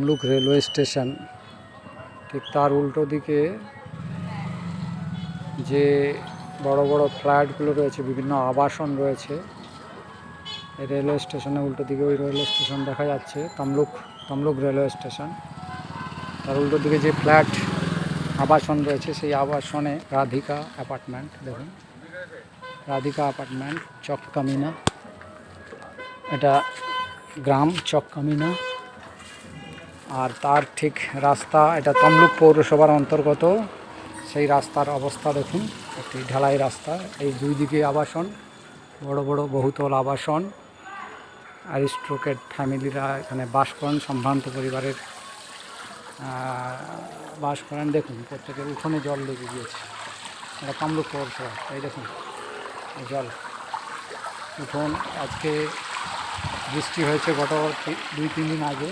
Tamluk railway station, ঠিক তার উল্টো দিকে যে বড় বড় ফ্ল্যাটগুলো রয়েছে, বিভিন্ন আবাসন রয়েছে রেলওয়ে স্টেশনের উল্টো দিকে ওই রেলওয়ে স্টেশন দেখা যাচ্ছে, তমলুক তমলুক রেলওয়ে স্টেশন। তার উল্টো দিকে যে ফ্ল্যাট আবাসন রয়েছে, সেই আবাসনে রাধিকা অ্যাপার্টমেন্ট, দেখুন। রাধিকা অ্যাপার্টমেন্ট চক কামিনা এটা গ্রাম চককামিনা। আর তার ঠিক রাস্তা, এটা তমলুক পৌরসভার অন্তর্গত। সেই রাস্তার অবস্থা দেখুন, একটি ঢালাই রাস্তা, এই দুই দিকে আবাসন, বড় বড় বহুতল আবাসন। অ্যারিস্ট্রোকেট ফ্যামিলিরা এখানে বাস করেন, সম্ভ্রান্ত পরিবারের বাস করেন। দেখুন, প্রত্যেকের উঠোনে জল লেগে গিয়েছে। এটা তমলুক পৌরসভা, এই দেখুন জল। উঠোন, আজকে বৃষ্টি হয়েছে গত দুই, তিন দিন আগে।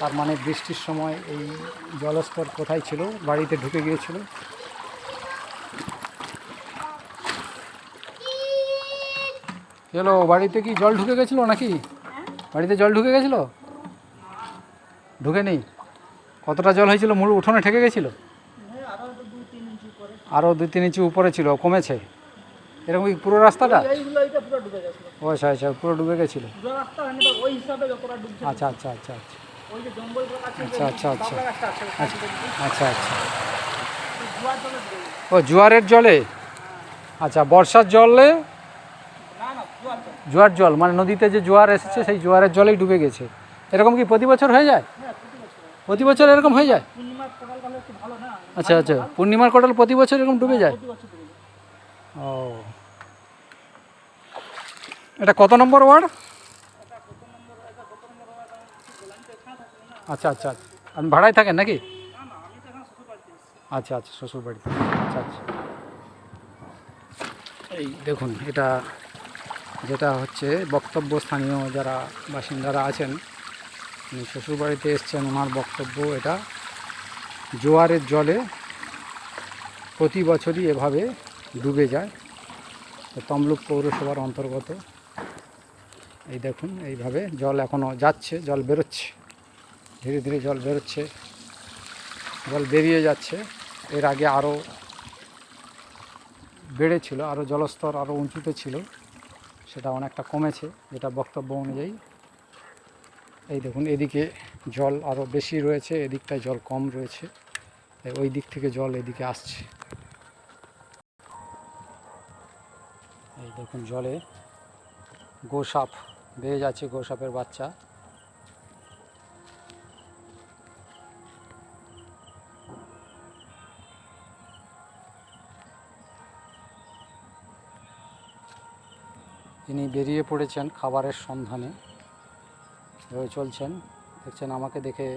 তার মানে বৃষ্টির সময় এই জলস্তর কোথায় ছিল? বাড়িতে ঢুকে গিয়েছিল। চলো বাড়িতে কি জল ঢুকে গেছিল নাকি? বাড়িতে জল ঢুকে গেছিল? ঢুকে নেই কতটা জল হয়েছিল? মূল উঠোনে ঠেকে গেছিল? আরও দুই তিন ইঞ্চি উপরে ছিল কমেছে। এরকম কি পুরো রাস্তাটা? আচ্ছা আচ্ছা পুরো ডুবে গেছিল। আচ্ছা আচ্ছা আচ্ছা আচ্ছা। আচ্ছা আচ্ছা আচ্ছা। আছে আচ্ছা আচ্ছা জলে ও জোয়ারের জলে? আচ্ছা বর্ষার জলে? জুয়ার জল। মানে নদীতে যে জোয়ার এসেছে সেই জোয়ারের জলেই ডুবে গেছে। এরকম কি প্রতি বছর হয়ে যায়? হ্যাঁ প্রতি বছর এরকম হয়ে যায়? আচ্ছা আচ্ছা পূর্ণিমার কোটাল প্রতি বছর এরকম ডুবে যায়। ও। এটা কত নম্বর ওয়ার্ড? আচ্ছা আচ্ছা আচ্ছা। আপনি ভাড়ায় থাকেন নাকি? আচ্ছা আচ্ছা শ্বশুর বাড়িতে আচ্ছা আচ্ছা। এই দেখুন, এটা যেটা হচ্ছে বক্তব্য স্থানীয় যারা বাসিন্দারা আছেন, উনি শ্বশুর বাড়িতে এসছেন, ওনার বক্তব্য এটা। জোয়ারের জলে প্রতি বছরই এভাবে ডুবে যায়। তমলুক পৌরসভার অন্তর্গত। এই দেখুন, এইভাবে জল এখনও যাচ্ছে, জল বেরোচ্ছে। ধীরে ধীরে জল বেরোচ্ছে, জল বেরিয়ে যাচ্ছে। এর আগে আরও বেড়েছিল আরও জলস্তর আরও উঁচুতে ছিল, সেটা অনেকটা কমেছে, যেটা বক্তব্য অনুযায়ী। এই দেখুন, এদিকে জল আরও বেশি রয়েছে, এদিকটায় জল কম রয়েছে, তাই ওই দিক থেকে জল এদিকে আসছে। এই দেখুন, জলে গোসাপ, বেয়ে যাচ্ছে গোসাপের বাচ্চা। তিনি বেরিয়ে পড়েছেন খাবারের সন্ধানে। চলছেন। দেখছেন, আমাকে দেখে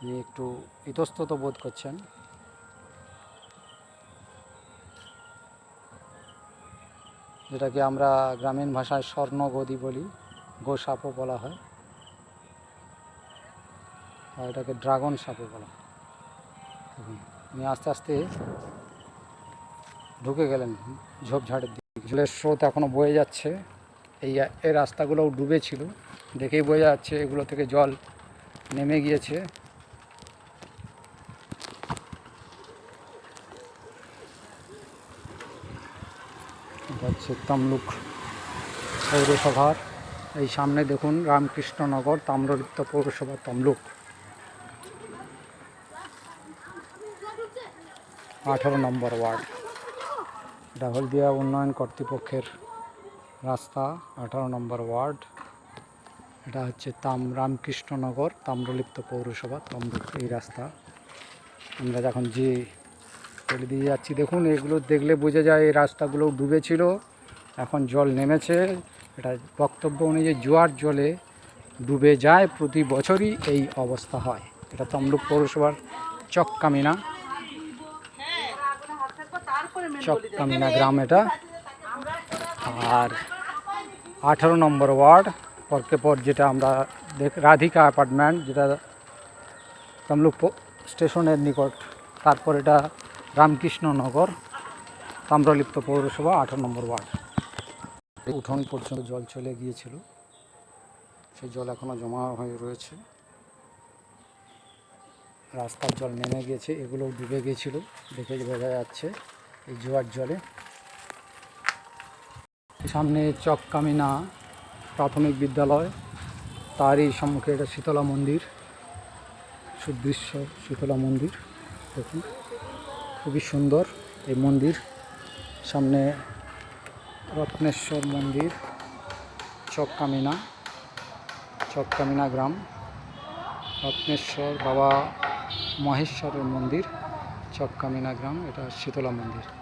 তিনি একটু ইতস্তত বোধ করছেন। যেটাকে আমরা গ্রামীণ ভাষায় স্বর্ণগদি বলি, গোসাপও বলা হয়। আর এটাকে ড্রাগন সাপও বলা হয়। উনি আস্তে আস্তে ঢুকে গেলেন ঝোপঝাড়ের দিকে। জলের স্রোত এখনও বয়ে যাচ্ছে। এই এই রাস্তাগুলোও ডুবেছিল। দেখেই বোঝা যাচ্ছে এগুলো থেকে জল নেমে গিয়েছে। হচ্ছে তমলুক পৌরসভার। এই সামনে দেখুন রামকৃষ্ণনগর তাম্রলিপ্ত পৌরসভা তমলুক। আঠারো নম্বর ওয়ার্ড। এটা হলদিয়া উন্নয়ন কর্তৃপক্ষের রাস্তা, আঠারো নম্বর ওয়ার্ড। এটা হচ্ছে তাম, রামকৃষ্ণনগর, তাম্রলিপ্ত পৌরসভা তমলুক এই রাস্তা। আমরা যখন যে চলে দিয়ে যাচ্ছি, দেখুন, এগুলো দেখলে বোঝা যায় এই রাস্তাগুলো ডুবেছিল, এখন জল নেমেছে। এটা বক্তব্য অনুযায়ী জোয়ার জলে ডুবে যায়, প্রতি বছরই এই অবস্থা হয়। এটা তমলুক পৌরসভার চককামিনা চককামিনা গ্রাম এটা। আর আঠারো নম্বর ওয়ার্ড পরকে পর যেটা আমরা রাধিকা অ্যাপার্টমেন্ট, যেটা তমলুক স্টেশনের নিকট। তারপর এটা রামকৃষ্ণনগর তাম্রলিপ্ত পৌরসভা, আঠারো নম্বর ওয়ার্ড। উঠোন পর্যন্ত জল চলে গিয়েছিল। সেই জল এখনও জমা হয়ে রয়েছে। রাস্তার জল নেমে গিয়েছে এগুলো ডুবে গিয়েছিল দেখে বোঝা যাচ্ছে। এই জোয়ার জলে। সামনে চককামিনা প্রাথমিক বিদ্যালয়। তারই সম্মুখে এটা শীতলা মন্দির। সুদৃশ্য শীতলা মন্দির। দেখুন, খুবই সুন্দর এই মন্দির। সামনে রত্নেশ্বর মন্দির, চককামিনা চককামিনা গ্রাম। রত্নেশ্বর বাবা মহেশ্বরের মন্দির, চককামিনা গ্রাম, এটা শীতলা মন্দির।